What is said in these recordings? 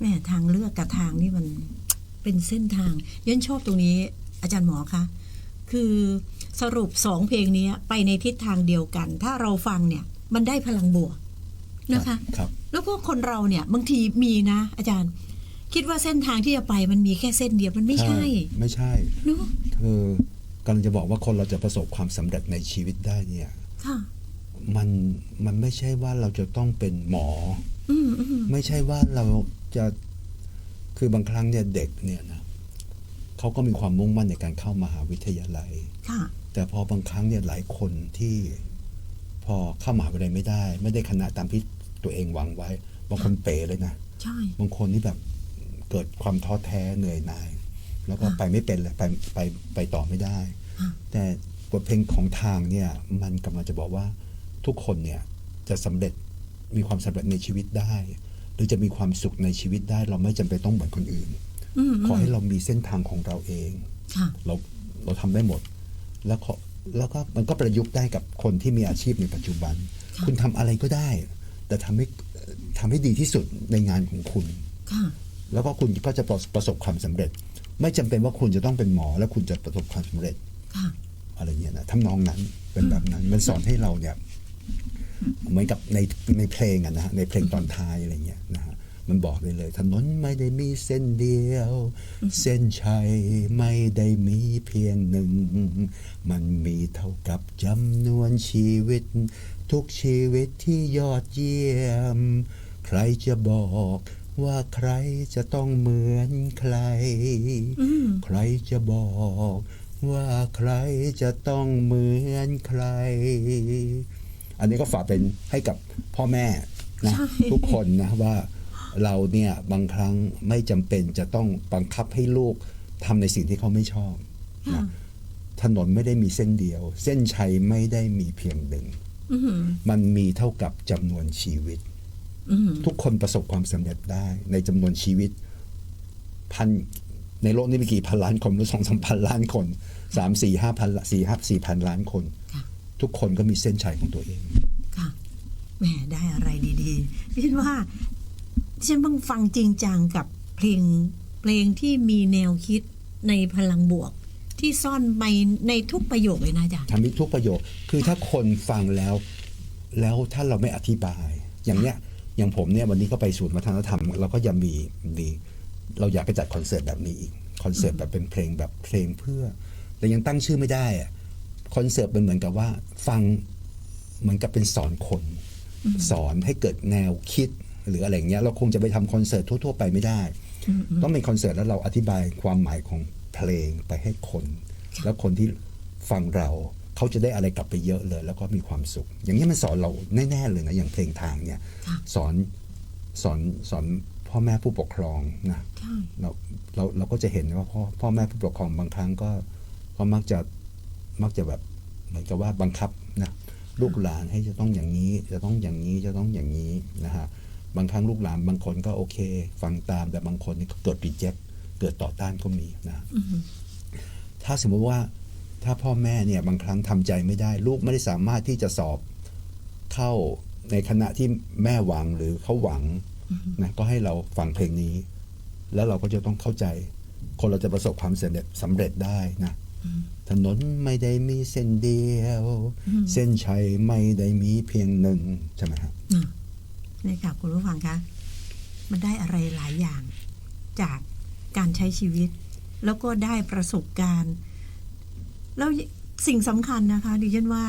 แม่ทางเลือกกับทางนี่มันเป็นเส้นทางยันชอบตรงนี้ อาจารย์หมอคะคือสรุปสองเพลงนี้ไปในทิศทางเดียวกัน ถ้าเราฟังเนี่ย มันได้พลังบวกนะคะครับแล้วก็คนเราเนี่ยบางทีมีนะ อาจารย์ คิดว่าเส้นทางที่จะไปมันมีแค่เส้นเดียวมันไม่ใช่ ไม่ใช่เนอะคือกำลังจะบอกว่าคนเราจะประสบความสำเร็จในชีวิตได้เนี่ยค่ะมันมันไม่ใช่ว่าเราจะต้องเป็นหมออืมอืมไม่ใช่ว่าเรา จะคือบางครั้งเนี่ยเด็กเนี่ยนะเขาก็มีความมุ่งมั่นในการเข้ามหาวิทยาลัยค่ะแต่พอบางครั้งเนี่ยหลายคนที่พอเข้ามหาวิทยาลัยไม่ได้ ไม่ได้คณะตามที่ตัวเองหวังไว้ บางคนเป๋เลยนะใช่บางคนนี่แบบเกิดความท้อแท้เหนื่อยหน่าย แล้วก็ค่ะไปไม่เป็นเลยไปไปไปต่อไม่ได้ค่ะแต่บทเพลงของทางเนี่ยมันกำลังจะบอกว่าทุกคนเนี่ยจะสำเร็จมีความสำเร็จในชีวิตได้ห รือจะมีความสุขในชีวิตได้ เราไม่จำเป็นต้องเหมือนคนอื่นอืมขอให้เรามีเส้นทางของเราเองค่ะเราเราทำได้หมด แล้วขอแล้วก็มันก็ประยุกต์ได้กับคนที่มีอาชีพในปัจจุบันค่ะคุณทำอะไรก็ได้ แต่ทำให้ทำให้ดีที่สุดในงานของคุณค่ะแล้วก็คุณก็จะประประสบความสำเร็จ ไม่จำเป็นว่าคุณจะต้องเป็นหมอ แล้วคุณจะประสบความสำเร็จค่ะอะไรเงี้ยนะทำนองนั้นเป็นแบบนั้น มันสอนให้เราเนี่ย เหมือนกับในในเพลงอะนะฮะในเพลงตอนท้ายอะไรเงี้ยนะฮะมันบอกเลยเลย ถนนไม่ได้มีเส้นเดียว เส้นชัยไม่ได้มีเพียงหนึ่ง มันมีเท่ากับจำนวนชีวิต ทุกชีวิตที่ยอดเยี่ยม ใครจะบอกว่าใครจะต้องเหมือนใครอืมใครจะบอกว่าใครจะต้องเหมือนใคร อันนี้ก็ฝากเป็นให้กับพ่อแม่นะใช่ทุกคนนะว่าเราเนี่ยบางครั้งไม่จำเป็นจะต้องบังคับให้ลูกทำในสิ่งที่เขาไม่ชอบค่ะนะถนนไม่ได้มีเส้นเดียว เส้นชัยไม่ได้มีเพียงหนึ่งอืมมันมีเท่ากับจำนวนชีวิตอืมทุกคนประสบความสำเร็จได้ ในจำนวนชีวิต พันในโลกนี้มีกี่พันล้านคนหรือสองสามพันล้านคนสามสี่ห้าพันสี่ห้าสี่พันล้านคนค่ะ ทุกคนก็มีเส้นชัยของตัวเอง ค่ะแหมได้อะไรดีๆดิฉันว่าดิฉันเพิ่งฟังจริงจังกับเพลงเพลงที่มีแนวคิดในพลังบวก ที่ซ่อนไปในทุกประโยคเลยนะอาจารย์ทำให้ทุกประโยค คือถ้าคนฟังแล้ว แล้วถ้าเราไม่อธิบาย อย่างเนี้ยอย่างผมเนี่ยวันนี้ก็ไปศูนย์วัฒนธรรม เราก็ยังมีมีเราอยากจะจัดคอนเสิร์ตแบบนี้อีกคอนเสิร์ตแบบเป็นเพลงแบบเพลงเพื่อ แต่ยังตั้งชื่อไม่ได้อะ คอนเสิร์ตเป็นเหมือนกับว่าฟังเหมือนกับเป็นสอนคน สอนให้เกิดแนวคิดหรืออะไรอย่างเงี้ยเราคงจะไปทำคอนเสิร์ตทั่ว ๆ ไปไม่ได้ ต้องเป็นคอนเสิร์ตแล้วเราอธิบายความหมายของเพลงไปให้คนค่ะแล้วคนที่ฟังเราเขาจะได้อะไรกลับไปเยอะเลย แล้วก็มีความสุข อย่างนี้ยมันสอนเราแน่ๆเลยนะอย่างเพลงทางเนี่ยค่ะสอนสอนสอนพ่อแม่ผู้ปกครองนะใช่เราเราเราก็จะเห็นว่าพ่อพ่อแม่ผู้ปกครองบางครั้งก็ก็มักจะ มักจะแบบเหมือนกับว่าบังคับนะลูกหลานให้จะต้องอย่างนี้ จะต้องอย่างนี้จะต้องอย่างนี้นะฮะบางครั้งลูกหลานบางคนก็โอเค ฟังตามแต่บางคนนี่ก็เกิดรีเจ็คเกิดต่อต้านก็มีนะอืมถ้าสมมติว่าถ้าพ่อแม่เนี่ยบางครั้งทำใจไม่ได้ ลูกไม่ได้สามารถที่จะสอบเข้าในคณะที่แม่หวังหรือเขาหวังนะก็ให้เราฟังเพลงนี้ แล้วเราก็จะต้องเข้าใจ คนเราจะประสบความสำเร็จสำเร็จได้นะ ถนนไม่ได้มีเส้นเดียว เส้นชัยไม่ได้มีเพียงหนึ่งใช่ไหมครับน่ะนี่ค่ะคุณผู้ฟังคะมันได้อะไรหลายอย่างจากการใช้ชีวิต แล้วก็ได้ประสบการณ์ แล้วสิ่งสำคัญนะคะดิฉันว่า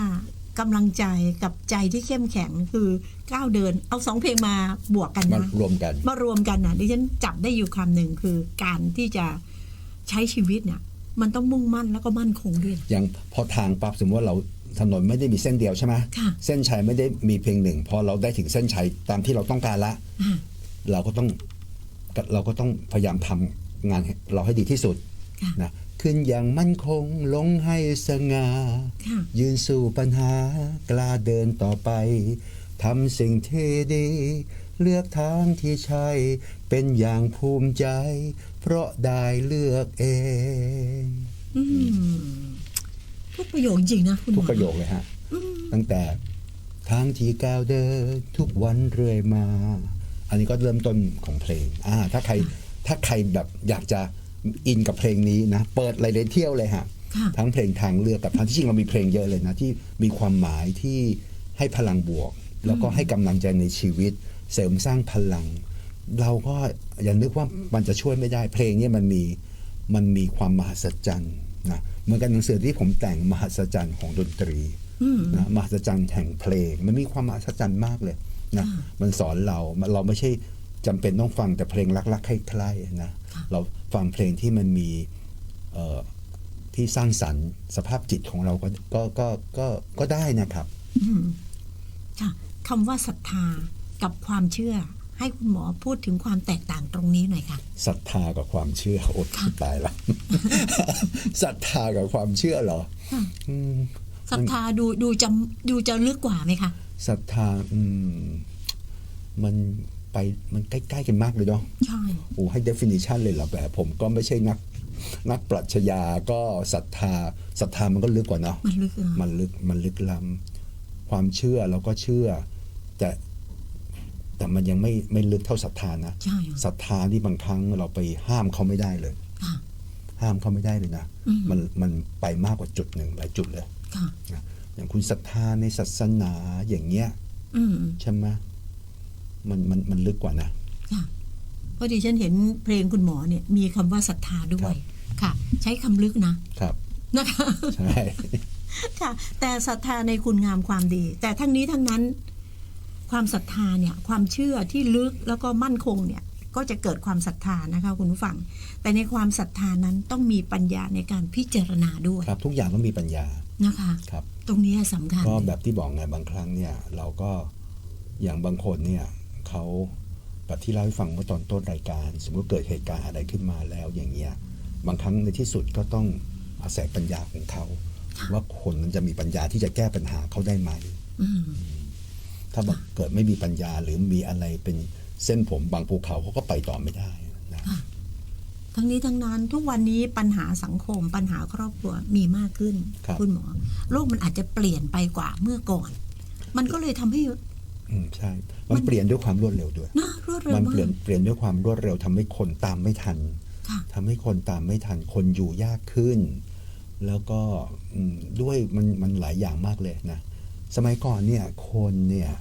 กำลังใจกับใจที่เข้มแข็งคือก้าวเดิน เอาสองเพลงมาบวกกันมานะรวมกัน มารวมกันนะดิฉันจับได้อยู่คำหนึ่งคือการที่จะใช้ชีวิตเนี่ย มันต้องมุ่งมั่นแล้วก็มั่นคงด้วยนะอย่างพอทางปั๊บสมมติว่าเราถนนไม่ได้มีเส้นเดียวใช่ไหมค่ะเส้นชัยไม่ได้มีเพียงหนึ่งพอเราได้ถึงเส้นชัยตามที่เราต้องการละอ่าเราก็ต้องเราก็ต้องพยายามทำงานให้เราให้ดีที่สุดค่ะนะขึ้นอย่างมั่นคงลงให้สง่าค่ะยืนสู่ปัญหากล้าเดินต่อไปทำสิ่งที่ดี เลือกทางที่ใช่ เป็นอย่างภูมิใจ เพราะได้เลือกเองอืมทุกประโยคจริงๆนะคุณหมอทุกประโยคเลยฮะตั้งแต่ทางที่ก้าวเดินทุกวันเรื่อยมา อันนี้ก็เริ่มต้นของเพลงอ่าถ้าใครถ้าใครแบบอยากจะอินกับเพลงนี้นะเปิดเลยเลยเที่ยวเลยฮะค่ะทั้งเพลงทางเลือกกับทางที่จริงเรามีเพลงเยอะเลยนะที่มีความหมายที่ให้พลังบวก แล้วก็ให้กำลังใจในชีวิต เสริมสร้างพลัง เราก็อย่านึกว่ามันจะช่วยไม่ได้เพลงเนี้มันมีมันมีความมหัศจรรย์นะเหมือนกันหนังสือที่ผมแต่งมหัศจรรย์ของดนตรีอืมนะมหัศจรรย์แห่งเพลง มันมีความมหัศจรรย์มากเลยนะมันสอนเราเราไม่ใช่จำเป็นต้องฟังแต่เพลงรักๆใคล้ๆนะเราฟังเพลงที่มันมีเอ่อที่สร้างสรรค์สภาพจิตของเราก็ก็ก็ก็ก็ได้นะครับอืมค่ะคำว่าศรัทธากับความเชื่อ ให้คุณหมอพูดถึงความแตกต่างตรงนี้หน่อยค่ะศรัทธากับความเชื่ออดตายละศรัทธากับความเชื่อเหรอค่ะอืมศรัทธาดูดูจะดูจะลึกกว่าไหมคะศรัทธาอืมมันไปมันใกล้ๆกันมากเลยเนาะใช่โอ้ให้ definition เลยเหรอแบบผมก็ไม่ใช่นักนักปรัชญาก็ศรัทธาศรัทธามันก็ลึกกว่าเนาะมันลึกอะมันลึกมันลึกล้ำความเชื่อเราก็เชื่อ แต่ แต่มันยังไม่ไม่ลึกเท่าศรัทธานะใช่ศรัทธาที่บางครั้งเราไปห้ามเขาไม่ได้เลยค่ะห้ามเขาไม่ได้เลยนะอืมมันมันไปมากกว่าจุดหนึ่งหลายจุดเลยค่ะนะอย่างคุณศรัทธาในศาสนาอย่างเงี้ยอืมใช่ไหมมันมันมันลึกกว่านะค่ะเพราะดิฉันเห็นเพลงคุณหมอเนี่ย มีคำว่าศรัทธาด้วครัยบค่ะ ใช้คำลึกนะครับนะคะใช่ค่ะ แต่ศรัทธาในคุณงามความดี แต่ทั้งนี้ทั้งนั้น ความศรัทธาเนี่ยความเชื่อที่ลึกแล้วก็มั่นคงเนี่ยก็จะเกิดความศรัทธานะคะคุณผู้ฟัง แต่ในความศรัทธานั้นต้องมีปัญญาในการพิจารณาด้วยครับ ทุกอย่างต้องมีปัญญานะคะครับตรงนี้สำคัญก็แบบที่บอกไงบางครั้งเนี่ยเราก็อย่างบางคนเนี่ยเขาแบบที่เล่าให้ฟังเมื่อตอนต้นรายการ สมมติเกิดเหตุการณ์อะไรขึ้นมาแล้วอย่างเงี้ยบางครั้งในที่สุดก็ต้องอาศัยปัญญาของเขาค่ะว่าคนมันจะมีปัญญาที่จะแก้ปัญหาเขาได้ไหมอืม ถ้าเกิดไม่มีปัญญาหรือมีอะไรเป็นเส้นผมบางภูเขาเขาก็ไปต่อไม่ได้นะทั้งนี้ทั้งนั้นทุกวันนี้ปัญหาสังคม ปัญหาครอบครัวมีมากขึ้นครับณหมอโลกมันอาจจะเปลี่ยนไปกว่าเมื่อก่อน มันก็เลยทำให้อืมใช่ มันเปลี่ยนด้วยความรวดเร็วด้วยน่ารวดเร็วมันมาเปลี่ยนกเปลี่ยนด้วยความรวดเร็วทำให้คนตามไม่ทันค่ะทำให้คนตามไม่ทันคนอยู่ยากขึ้น แล้วก็อืมด้วยมันมันหลายอย่างมากเลยนะ สมัยก่อนเนี่ยคนเนี่ย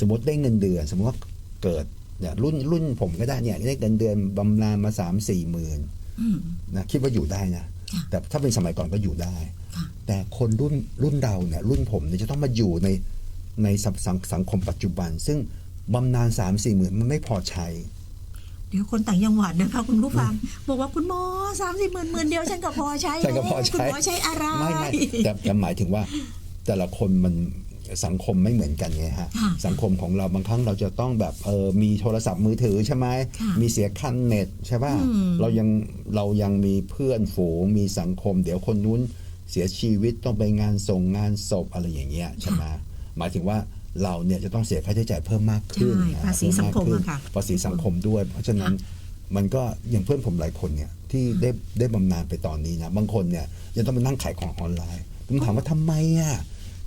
สมมติได้เงินเดือน สมมติว่าเกิดเนี่ยรุ่นรุ่นผมก็ได้เนี่ยได้เงินเดือนบำนาญมาสามสี่หมื่นอืมนะคิดว่าอยู่ได้นะค่ะแต่ถ้าเป็นสมัยก่อนก็อยู่ได้ค่ะแต่คนรุ่นรุ่นเราเนี่ยรุ่นผมเนี่ยจะต้องมาอยู่ในในสังสังสังคมปัจจุบัน ซึ่งบำนาญสามสี่หมื่นมันไม่พอใช้ เดี๋ยวคนต่างจังหวัดนะคะคุณผู้ฟัง บอกว่าคุณหมอสามสิบหมื่นหมื่นเดียวฉันก็พอใช้ฉันก็พอใช้คุณหมอใช้อะไรไม่ไม่แต่แต่หมายถึงว่า แต่ละคนมันสังคมไม่เหมือนกันไงฮะค่ะสังคมของเราบางครั้งเราจะต้องแบบเออมีโทรศัพท์มือถือใช่ไหมค่ะมีเสียค่าเน็ตใช่ป่ะอืมเรายังเรายังมีเพื่อนฝูงมีสังคม เดี๋ยวคนนู้นเสียชีวิตต้องไปงานส่งงานศพอะไรอย่างเงี้ยใช่ไหมหมายถึงว่าเราเนี่ยจะต้องเสียค่าใช้จ่ายเพิ่มมากขึ้นใช่นะภาษีสังคมเพิ่ากขึ้นอะค่ะภาษีสังคมด้วย เพราะฉะนั้นมันก็อย่างเพื่อนผมหลายคนเนี่ยที่ได้ได้บำนาญไปตอนนี้นะบางคนเนี่ยยังต้องมานั่งขายของออนไลน์ผมถามว่าทำไมอะ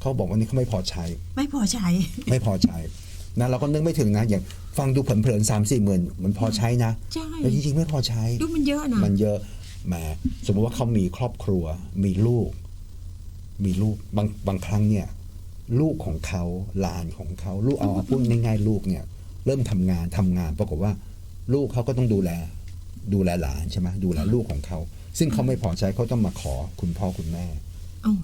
เขาบอกว่านี่เขาไม่พอใช้ ไม่พอใช้ ไม่พอใช้นะเราก็นึกไม่ถึงนะ อย่างฟังดูเผินๆสามสี่หมื่นมันพอใช้นะใช่แต่จริงๆไม่พอใช้ดูมันเยอะนะมันเยอะแหมสมมติว่าเขามีครอบครัว มีลูก มีลูกบางบางครั้งเนี่ย ลูกของเขาหลานของเขาลูกเอาเอาพูดง่ายๆลูกเนี่ย เริ่มทำงานทำงานปรากฏว่า ลูกเขาก็ต้องดูแล ดูแลหลานใช่ไหมดูแลลูกของเขาซึ่งเขาไม่พอใช้เขาต้องมาขอคุณพ่อคุณแม่โอ้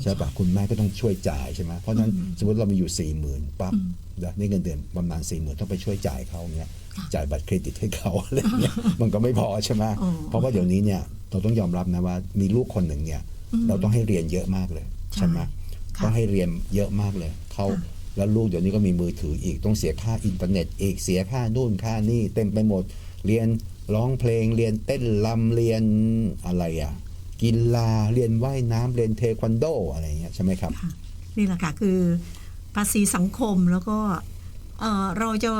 ใช่ปะคุณแม่ก็ต้องช่วยจ่ายใช่ไหมเพราะฉะนั้นสมมติเรามีอยู่สี่หมื่นปั๊บอืมเดี๋ยวนี่เงินเดือนประมาณสี่หมื่นต้องไปช่วยจ่ายเขาเงี้ยค่ะจ่ายบัตรเครดิตให้เขาอะไรเงี้ยมันก็ไม่พอใช่ไหมอ๋อเพราะว่าเดี๋ยวนี้เนี่ยเราต้องยอมรับนะว่ามีลูกคนหนึ่งเนี่ยอืมเราต้องให้เรียนเยอะมากเลยใช่ใช่ไหมค่ะต้องให้เรียนเยอะมากเลยเขาค่ะแล้วลูกเดี๋ยวนี้ก็มีมือถืออีกต้องเสียค่าอินเทอร์เน็ตอีกเสียค่านู่นค่านี่เต็มไปหมดเรียนร้องเพลงเรียนเต้นรำเรียนอะไรอะ กีฬาเรียนว่ายน้ำเรียนเทควันโดอะไรอย่างเงี้ยใช่ไหมครับนี่แหละค่ะคือภาษีสังคมแล้วก็เออเราจะ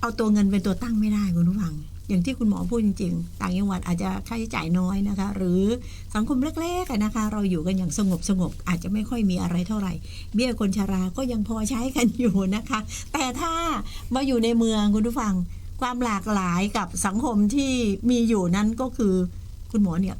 เอาตัวเงินเป็นตัวตั้งไม่ได้คุณผู้ฟัง อย่างที่คุณหมอพูดจริงๆ ต่างจังหวัดอาจจะค่าใช้จ่ายน้อยนะคะ หรือสังคมเล็กๆนะคะ เราอยู่กันอย่างสงบสงบอาจจะไม่ค่อยมีอะไรเท่าไหร่ เบี้ยคนชราก็ยังพอใช้กันอยู่นะคะ แต่ถ้ามาอยู่ในเมืองคุณผู้ฟัง ความหลากหลายกับสังคมที่มีอยู่นั้นก็คือคุณหมอเนี่ย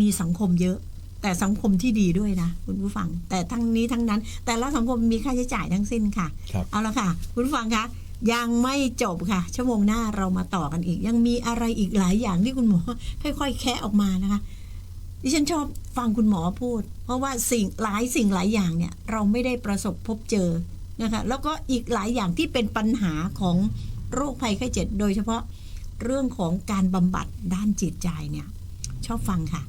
มีสังคมเยอะ แต่สังคมที่ดีด้วยนะคุณผู้ฟัง แต่ทั้งนี้ทั้งนั้น แต่ละสังคมมีค่าใช้จ่ายทั้งสิ้นค่ะครับเอาละค่ะ คุณผู้ฟังคะยังไม่จบค่ะ ชั่วโมงหน้าเรามาต่อกันอีก ยังมีอะไรอีกหลายอย่างที่คุณหมอค่อยๆ แคะออกมานะคะดิฉันชอบฟังคุณหมอพูด เพราะว่าสิ่งหลายสิ่งหลายอย่างเนี่ยเราไม่ได้ประสบพบเจอนะคะแล้วก็อีกหลายอย่างที่เป็นปัญหาของโรคภัยไข้เจ็บโดยเฉพาะเรื่องของการบำบัดด้านจิตใจเนี่ย ชอบฟังค่ะ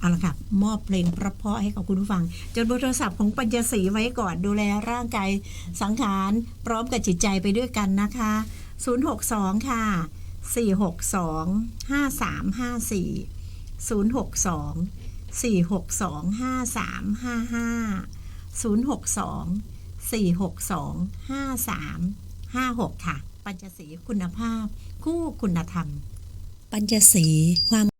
เอาละค่ะ มอบเพลงเพราะๆให้กับคุณผู้ฟังจนเบอร์โทรศัพท์ของปัญญศรีไว้ก่อนดูแลร่างกายสังขารพร้อมกับจิตใจไปด้วยกันนะคะ 062 ค่ะ 462 5354 062 462 5355 062 462 5356 ค่ะ ปัญจศรีคุณภาพ คู่คุณธรรม ปัญจศรีความ